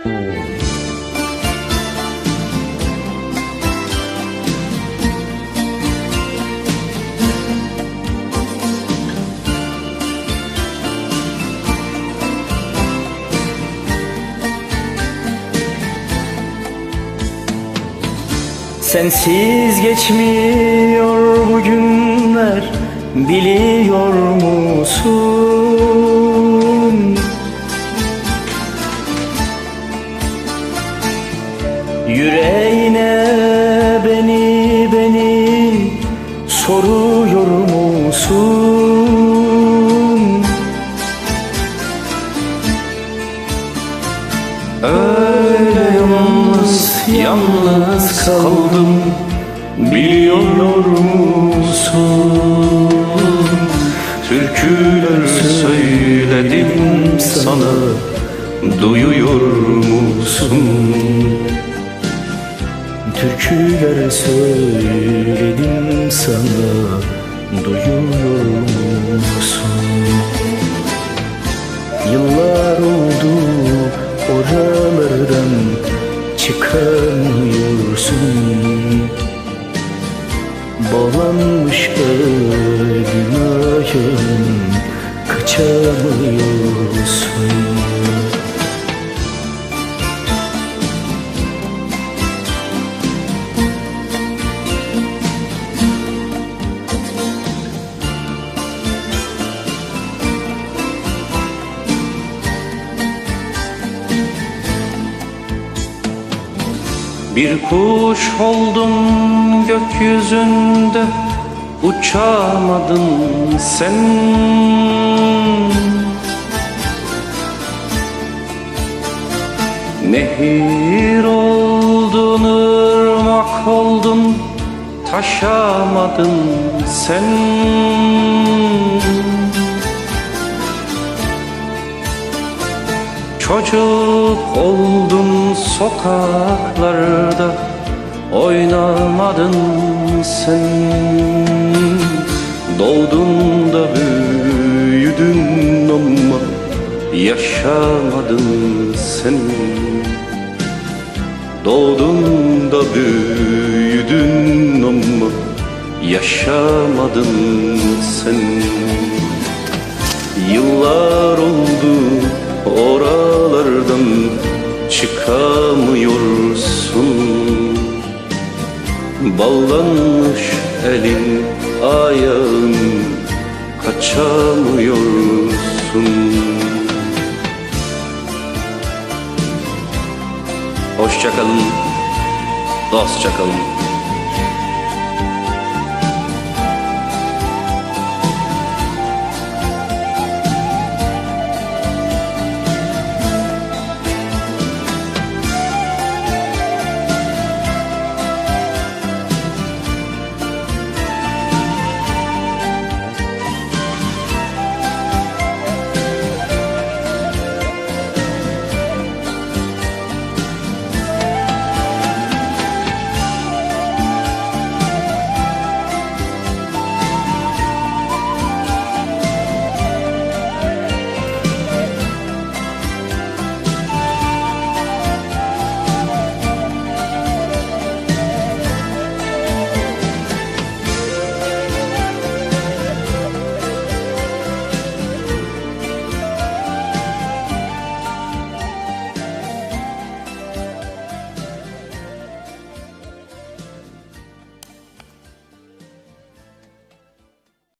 Sensiz geçmiyor bu günler biliyor musun? Yüreğine beni beni soruyor musun? Öyle yalnız yalnız kaldım biliyor musun? Türküler söyledim sana duyuyor musun? Türküler söyledim sana duyuyor musun? Yıllar oldu oralardan çıkamıyorsun Bağlanmış ölüm ayağın kaçamıyorsun Bir kuş oldun gökyüzünde uçamadın sen. Nehir oldun ırmak oldun taşamadın sen Çocuk oldun sokaklarda Oynamadın sen. Doğdun da büyüdün ama Yaşamadın sen. Doğdun da büyüdün ama Yaşamadın sen. Yıllar oldu çıkamıyorsun Bağlanmış elin ayağın kaçamıyorsun Hoşçakalın, dostça kalın.